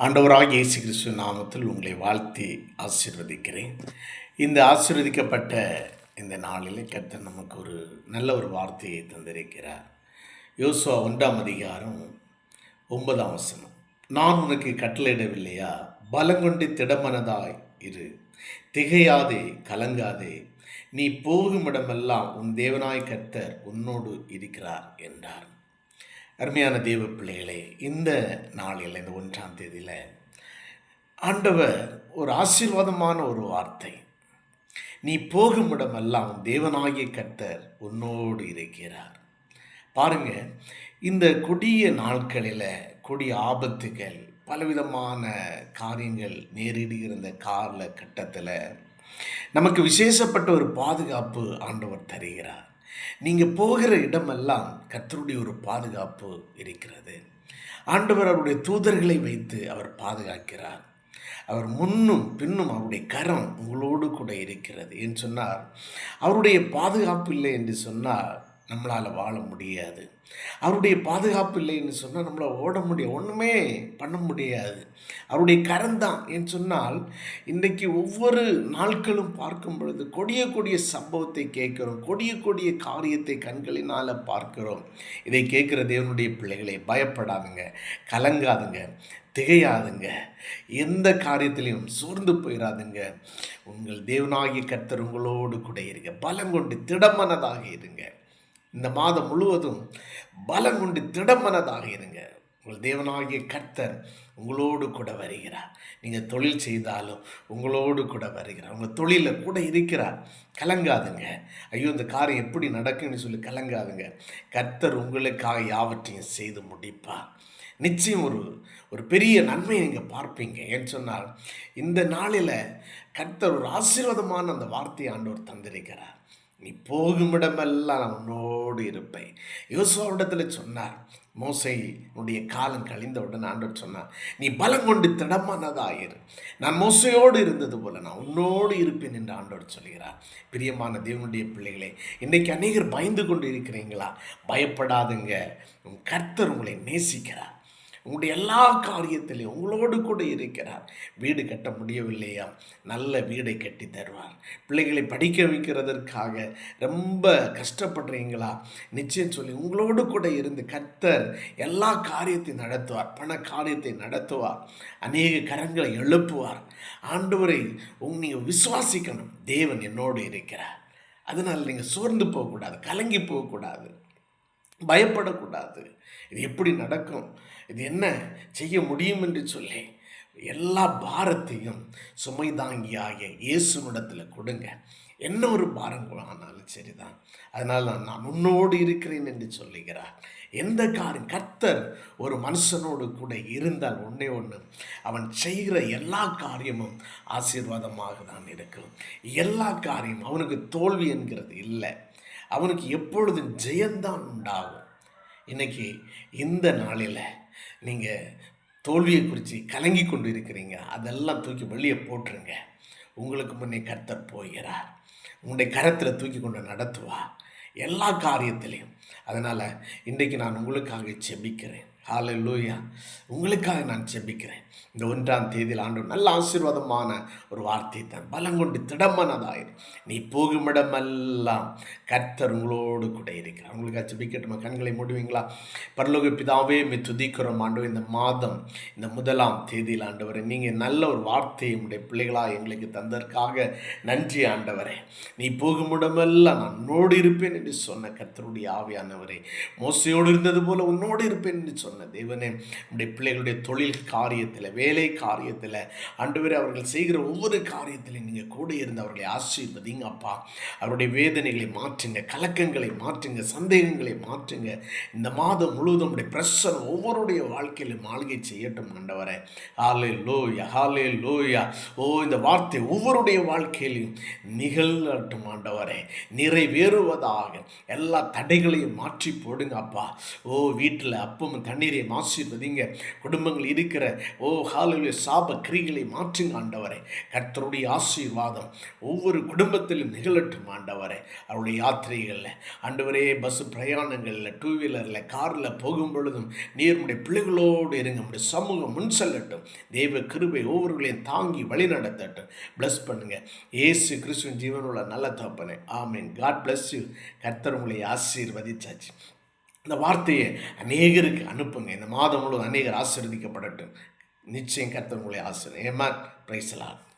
ஆண்டவராக இயேசு கிறிஸ்து நாமத்தில் உங்களை வாழ்த்தி ஆசீர்வதிக்கிறேன். இந்த ஆசீர்வதிக்கப்பட்ட இந்த நாளில் கர்த்தர் நமக்கு ஒரு நல்ல ஒரு வார்த்தையை தந்திருக்கிறார். யோசுவா ஒன்றாம் அதிகாரம் ஒன்பதாம் வசனம். நான் உனக்கு கட்டளையிடவில்லையா? பலங்கொண்டு திடமனதாய் இரு. திகையாதே கலங்காதே. நீ போகும் இடமெல்லாம் உன் தேவனாய் கர்த்தர் உன்னோடு இருக்கிறார் என்றார். அருமையான தேவ பிள்ளைகளே இந்த நாளில் இந்த ஒன்றாம் தேதியில் ஆண்டவர் ஒரு ஆசீர்வாதமான ஒரு வார்த்தை. நீ போகும் இடமெல்லாம் தேவனாகிய கர்த்தர் உன்னோடு இருக்கிறார். பாருங்க இந்த கொடிய நாட்களில் கொடிய ஆபத்துகள் பலவிதமான காரியங்கள் நேரிடுகிற இந்த கால கட்டத்தில் நமக்கு விசேஷப்பட்ட ஒரு பாதுகாப்பு ஆண்டவர் தருகிறார். நீங்கள் போகிற இடமெல்லாம் கத்தருடைய ஒரு பாதுகாப்பு இருக்கிறது. ஆண்டவர் அவருடைய தூதர்களை வைத்து அவர் பாதுகாக்கிறார். அவர் முன்னும் பின்னும் அவருடைய கரம் உங்களோடு கூட இருக்கிறது. என்று சொன்னார் அவருடைய பாதுகாப்பு இல்லை என்று சொன்னால் நம்மளால் வாழ முடியாது. அவருடைய பாதுகாப்பு இல்லைன்னு சொன்னால் நம்மளால் ஓட முடியாது ஒன்றுமே பண்ண முடியாது. அவருடைய கரந்தான் என்று சொன்னால் இன்றைக்கு ஒவ்வொரு நாட்களும் பார்க்கும் பொழுது கொடிய கொடிய சம்பவத்தை கேட்குறோம். கொடிய கொடிய காரியத்தை கண்களினால் பார்க்கிறோம். இதை கேட்குற தேவனுடைய பிள்ளைகளை பயப்படாதுங்க. கலங்காதுங்க. திகையாதுங்க. எந்த காரியத்திலையும் சோர்ந்து போயிடாதுங்க உங்கள் தேவனாகிய கர்த்தர் உங்களோடு கூட இருங்க. பலம் கொண்டு திடமனதாக இருங்க. இந்த மாதம் முழுவதும் பலம் கொண்டு திடமனதாக இருங்க. உங்கள் தேவனாகிய கர்த்தர் உங்களோடு கூட வருகிறார். நீங்கள் தொழில் செய்தாலும் உங்களோடு கூட வருகிறார். உங்கள் தொழிலில் கூட இருக்கிறார். கலங்காதுங்க. ஐயோ இந்த காரியம் எப்படி நடக்குன்னு சொல்லி கலங்காதுங்க. கர்த்தர் உங்களுக்காக யாவற்றையும் செய்து முடிப்பார். நிச்சயம் ஒரு ஒரு பெரிய நன்மையை நீங்கள் பார்ப்பீங்க. ஏன்னு சொன்னால் இந்த நாளில் கர்த்தர் ஒரு ஆசீர்வாதமான அந்த வார்த்தையை ஆண்டவர் தந்திருக்கிறார். நீ போகும் இடமெல்லாம் நான் உன்னோடு இருப்பேன். யோசுவாவிடத்தில் சொன்னார் மோசையினுடைய காலம் கழிந்தவுடன் ஆண்டவர் சொன்னார் நீ பலம் கொண்டு திடமானதாயிரு நான் மோசையோடு இருந்தது போல நான் உன்னோடு இருப்பேன் என்று ஆண்டவர் சொல்கிறார். பிரியமான தேவனுடைய பிள்ளைகளே இன்றைக்கு அநேகர் பயந்து கொண்டு இருக்கிறீங்களா? பயப்படாதுங்க. உன் கர்த்தர் உங்களை நேசிக்கிறார். உங்களுடைய எல்லா காரியத்திலையும் உங்களோடு கூட இருக்கிறார். வீடு கட்ட முடியவில்லையா? நல்ல வீடை கட்டி தருவார். பிள்ளைகளை படிக்க வைக்கிறதற்காக ரொம்ப கஷ்டப்படுறீங்களா? நிச்சயம் சொல்லி உங்களோடு கூட இருந்து கத்தர் எல்லா காரியத்தையும் நடத்துவார் பண காரியத்தை நடத்துவார் அநேக கரங்களை எழுப்புவார். ஆண்டவரை உங் நீங்கள் விசுவாசிக்கணும். தேவன் என்னோடு இருக்கிறார். அதனால் நீங்கள் சோர்ந்து போகக்கூடாது கலங்கி போகக்கூடாது. பயப்படக்கூடாது. இது எப்படி நடக்கும்? இது என்ன செய்ய முடியும் என்று சொல்லி எல்லா பாரத்தையும் சுமை தாங்கியாகிய இயேசுனிடத்தில் கொடுங்க. என்ன ஒரு பாரம் ஆனாலும் சரிதான். அதனால் நான் உன்னோடு இருக்கிறேன் என்று சொல்லுகிறார். எந்த காரியம்? கர்த்தர் ஒரு மனுஷனோடு கூட இருந்தால் ஒன்றே ஒன்று அவன் செய்கிற எல்லா காரியமும் ஆசீர்வாதமாக தான் இருக்கும். எல்லா காரியமும் அவனுக்கு தோல்வி என்கிறது இல்லை. அவனுக்கு எப்பொழுதும் ஜெயந்தான் உண்டாகும். இன்னைக்கு இந்த நாளில் நீங்கள் தோல்வியை குறித்து கலங்கி கொண்டு இருக்கிறீங்க அதெல்லாம் தூக்கி வெளியே போட்டுருங்க. உங்களுக்கு முன்னே கர்த்தர் போகிறார். உங்களுடைய கரத்தில் தூக்கி கொண்டு நடத்துவா எல்லா காரியத்திலையும். அதனால் இன்றைக்கு நான் உங்களுக்காக செபிக்கிறேன் ஹாலை லூயா உங்களுக்காக நான் செபிக்கிறேன் இந்த ஒன்றாம் தேதியில் ஆண்டு நல்ல ஆசீர்வாதமான ஒரு வார்த்தை தான் பலம் கொண்டு திடமானதாயிரு நீ போகும் இடமெல்லாம் கர்த்தர் உங்களோடு கூட இருக்கிறார். உங்களுக்காக செபிக்கட்டுமா கண்களை மூடுவீங்களா? பரலோக பிதாவே மீ துதிக்கிறோம் ஆண்டு இந்த மாதம் இந்த முதலாம் தேதியில் ஆண்டவரை நீங்கள் நல்ல ஒரு வார்த்தையை உடைய பிள்ளைகளாக எங்களுக்கு தந்ததற்காக நன்றி ஆண்டவரே. நீ போகும் இடமெல்லாம் நான் உன்னோடு இருப்பேன் என்று சொன்ன கர்த்தருடைய ஆவியானவரே. மோசையோடு இருந்தது போல உன்னோடு இருப்பேன் என்று சொன்ன தேவனே நம்முடைய பிள்ளைகளுடைய தொழில் காரியத்தில் வேலை காரியத்தில் ஆண்டவரே அவர்கள் செய்கிற ஒவ்வொரு காரியத்திலையும் நீங்கள் கூட இருந்து அவர்களை ஆசீர்வதிங்க அப்பா அவருடைய வேதனைகளை மாற்றுங்க கலக்கங்களை மாற்றுங்க சந்தேகங்களை மாற்றுங்க. இந்த மாதம் முழுவதும் உடைய பிரசனம் ஒவ்வொருடைய வாழ்க்கையிலும் மாளிகை செய்யட்டும் ஆண்டவரை. ஹாலே லோயா ஹாலே லோயா ஓ இந்த வார்த்தை ஒவ்வொருடைய வாழ்க்கையிலையும் நிகழட்டும் ஆண்டவரே. நிறைவேறுவதாக எல்லா தடைகளையும் மாற்றி போடுங்க அப்பா ஓ வீட்டில் அப்பமும் தண்ணீர் தைரியம் ஆசீர்வதிங்க குடும்பங்கள் இருக்கிற ஓ ஹாலில் சாப கிரிகளை மாற்றுங்க ஆண்டவரே. கர்த்தருடைய ஆசீர்வாதம் ஒவ்வொரு குடும்பத்திலும் நிகழட்டும் ஆண்டவரே. அவருடைய யாத்திரைகளில் ஆண்டவரே பஸ் பிரயாணங்களில் டூ வீலரில் காரில் போகும் பொழுதும் நீருடைய பிள்ளைகளோடு இருங்க. நம்முடைய சமூகம் முன் செல்லட்டும். தெய்வ கிருபை ஒவ்வொருகளையும் தாங்கி வழி நடத்தட்டும். பிளஸ் பண்ணுங்க. ஏசு கிறிஸ்துவின் ஜீவனுள்ள நல்ல தகப்பனே. ஆமீன் காட் பிளஸ் யூ கர்த்தர் உங்களை ஆசீர்வதிச்சாச்சு. இந்த வார்த்தையை அநேகருக்கு அனுப்புங்க. இந்த மாதம் முழுவதும் அநேகர் ஆசிர்வதிக்கப்படட்டும். நிச்சயம் கர்த்தர் உங்களை ஆசிரியர் ஏமா பிரைசலாகும்